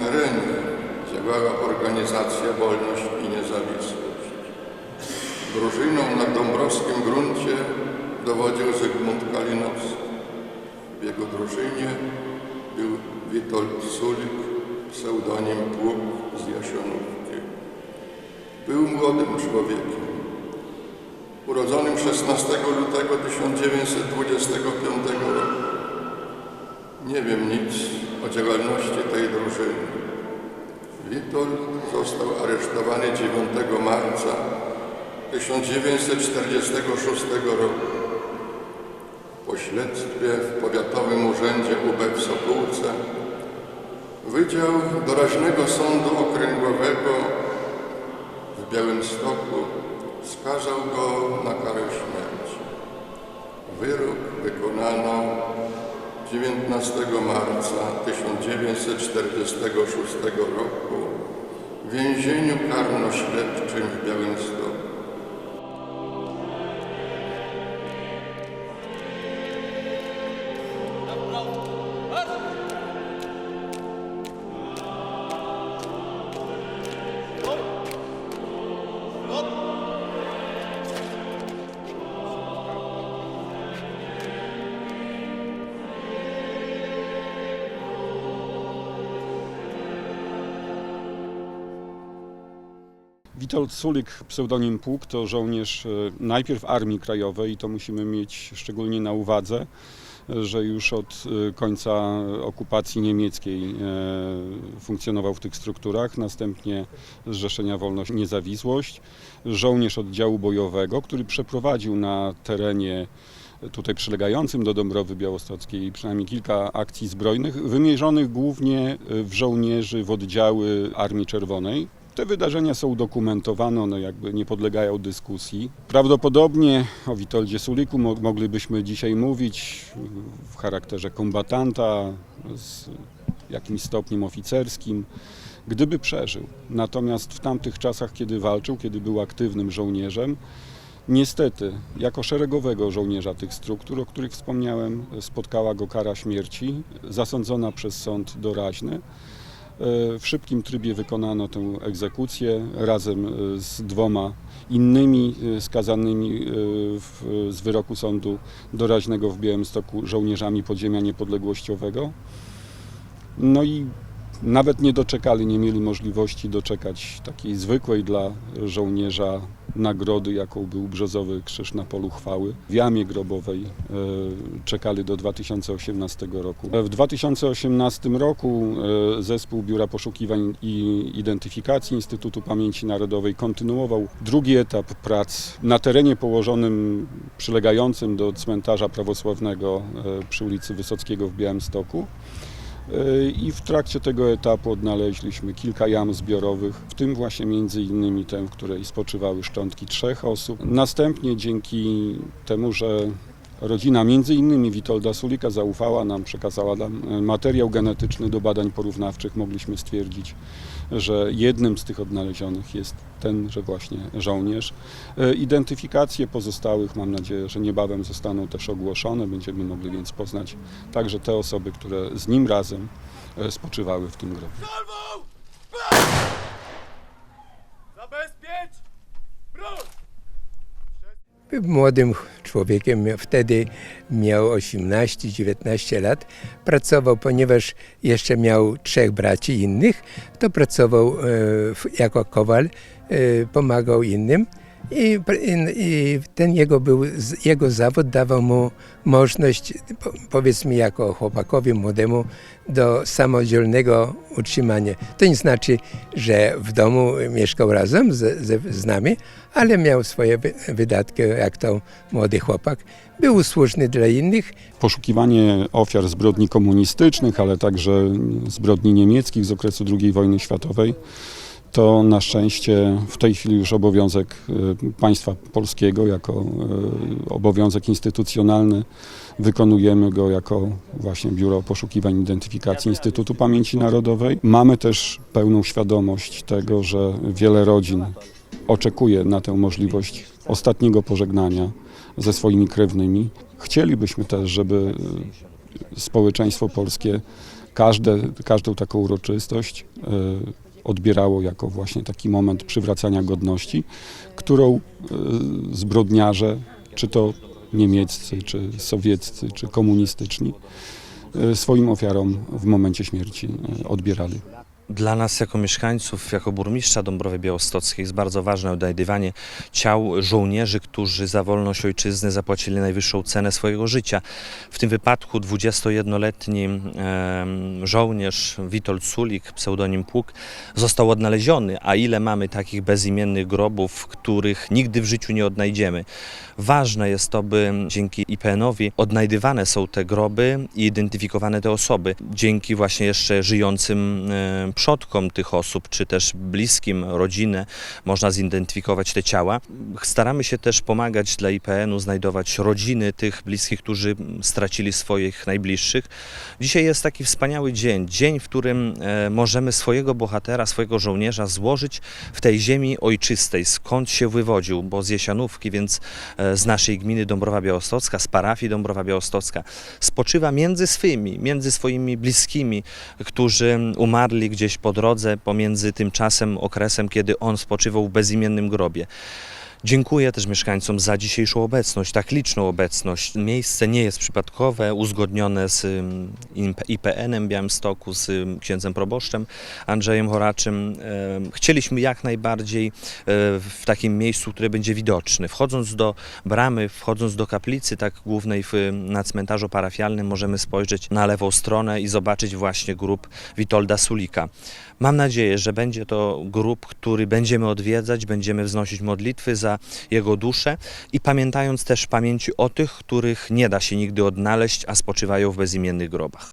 terenie działała organizacja Wolność i Niezawisłość. Drużyną na dąbrowskim gruncie dowodził Zygmunt Kalinowski. W jego drużynie był Witold Sulik, pseudonim Pług z Jasionówki. Był młodym człowiekiem. Urodzonym 16 lutego 1925 roku. Nie wiem nic o działalności tej drużyny. Witold został aresztowany 9 marca 1946 roku. Po śledztwie w Powiatowym Urzędzie UB w Sokółce Wydział Doraźnego Sądu Okręgowego w Białymstoku skazał go na karę śmierci. Wyrok 19 marca 1946 roku w więzieniu karno-śledczym w Białymstoku. Witold Sulik, pseudonim Pług, to żołnierz e, najpierw Armii Krajowej. I to musimy mieć szczególnie na uwadze, e, że już od e, końca okupacji niemieckiej funkcjonował w tych strukturach, następnie Zrzeszenia Wolność Niezawisłość, żołnierz oddziału bojowego, który przeprowadził na terenie tutaj przylegającym do Dąbrowy Białostockiej przynajmniej kilka akcji zbrojnych, wymierzonych głównie w żołnierzy w oddziały Armii Czerwonej. Te wydarzenia są udokumentowane, one jakby nie podlegają dyskusji. Prawdopodobnie o Witoldzie Suliku mo- moglibyśmy dzisiaj mówić w charakterze kombatanta z jakimś stopniem oficerskim, gdyby przeżył. Natomiast w tamtych czasach, kiedy walczył, kiedy był aktywnym żołnierzem, niestety jako szeregowego żołnierza tych struktur, o których wspomniałem, spotkała go kara śmierci, zasądzona przez sąd doraźny. E, W szybkim trybie wykonano tę egzekucję razem e, z dwoma innymi e, skazanymi w, z wyroku sądu doraźnego w Białymstoku żołnierzami podziemia niepodległościowego. No i nawet nie doczekali, nie mieli możliwości doczekać takiej zwykłej dla żołnierza nagrody, jaką był Brzozowy Krzyż na Polu Chwały. W jamie grobowej e, czekali do 2018 roku. W 2018 roku e, zespół Biura Poszukiwań i Identyfikacji Instytutu Pamięci Narodowej kontynuował drugi etap prac na terenie położonym, przylegającym do cmentarza prawosławnego e, przy ulicy Wysockiego w Białymstoku. I w trakcie tego etapu odnaleźliśmy kilka jam zbiorowych, w tym właśnie między innymi tę, w której spoczywały szczątki trzech osób. Następnie dzięki temu, że rodzina między innymi Witolda Sulika zaufała nam, przekazała nam e, materiał genetyczny do badań porównawczych, mogliśmy stwierdzić, że jednym z tych odnalezionych jest tenże właśnie żołnierz. E, Identyfikacje pozostałych mam nadzieję, że niebawem zostaną też ogłoszone. Będziemy mogli więc poznać także te osoby, które z nim razem e, spoczywały w tym grobie. Zabezpiecz! Broń! Był młodym człowiekiem, wtedy miał 18-19 lat. Pracował, ponieważ jeszcze miał trzech braci innych, to pracował e, jako kowal, e, pomagał innym. I, i- ten jego, był, jego zawód dawał mu możliwość, po- powiedzmy jako chłopakowi młodemu, do samodzielnego utrzymania. To nie znaczy, że w domu mieszkał razem z, z, z nami, ale miał swoje wy- wydatki, jak to młody chłopak. Był usłużny dla innych, Poszukiwanie ofiar zbrodni komunistycznych, ale także zbrodni niemieckich z okresu II wojny światowej to na szczęście w tej chwili już obowiązek e, państwa polskiego, jako e, obowiązek instytucjonalny. Wykonujemy go jako właśnie Biuro Poszukiwań Identyfikacji Instytutu Pamięci Narodowej. Mamy też pełną świadomość tego, że wiele rodzin oczekuje na tę możliwość ostatniego pożegnania ze swoimi krewnymi. Chcielibyśmy też, żeby e, społeczeństwo polskie każde, każdą taką uroczystość odbierało jako właśnie taki moment przywracania godności, którą e, zbrodniarze, czy to niemieccy, czy sowieccy, czy komunistyczni, e, swoim ofiarom w momencie śmierci e, odbierali. Dla nas jako mieszkańców, jako burmistrza Dąbrowy Białostockiej jest bardzo ważne odnajdywanie ciał żołnierzy, którzy za wolność ojczyzny zapłacili najwyższą cenę swojego życia. W tym wypadku 21-letni em, żołnierz Witold Sulik, pseudonim Pług, został odnaleziony, a ile mamy takich bezimiennych grobów, których nigdy w życiu nie odnajdziemy. Ważne jest to, by dzięki IPN-owi odnajdywane są te groby i identyfikowane te osoby. Dzięki właśnie jeszcze żyjącym przodkom tych osób, czy też bliskim, rodzinę, można zidentyfikować te ciała. Staramy się też pomagać dla IPN-u, znajdować rodziny tych bliskich, którzy stracili swoich najbliższych. Dzisiaj jest taki wspaniały dzień, dzień, w którym e, możemy swojego bohatera, swojego żołnierza złożyć w tej ziemi ojczystej, skąd się wywodził, bo z Jesianówki, więc e, z naszej gminy Dąbrowa Białostocka, z parafii Dąbrowa Białostocka, spoczywa między swymi, między swoimi bliskimi, którzy umarli gdzieś po drodze pomiędzy tym czasem, okresem, kiedy on spoczywał w bezimiennym grobie. Dziękuję też mieszkańcom za dzisiejszą obecność, tak liczną obecność. Miejsce nie jest przypadkowe, uzgodnione z IPN-em Białymstoku, z księdzem proboszczem Andrzejem Horaczym. Chcieliśmy jak najbardziej e, w takim miejscu, które będzie widoczne. Wchodząc do bramy, wchodząc do kaplicy tak głównej w, na cmentarzu parafialnym możemy spojrzeć na lewą stronę i zobaczyć właśnie grób Witolda Sulika. Mam nadzieję, że będzie to grób, który będziemy odwiedzać, będziemy wznosić modlitwy za jego duszę i pamiętając też pamięci o tych, których nie da się nigdy odnaleźć, a spoczywają w bezimiennych grobach.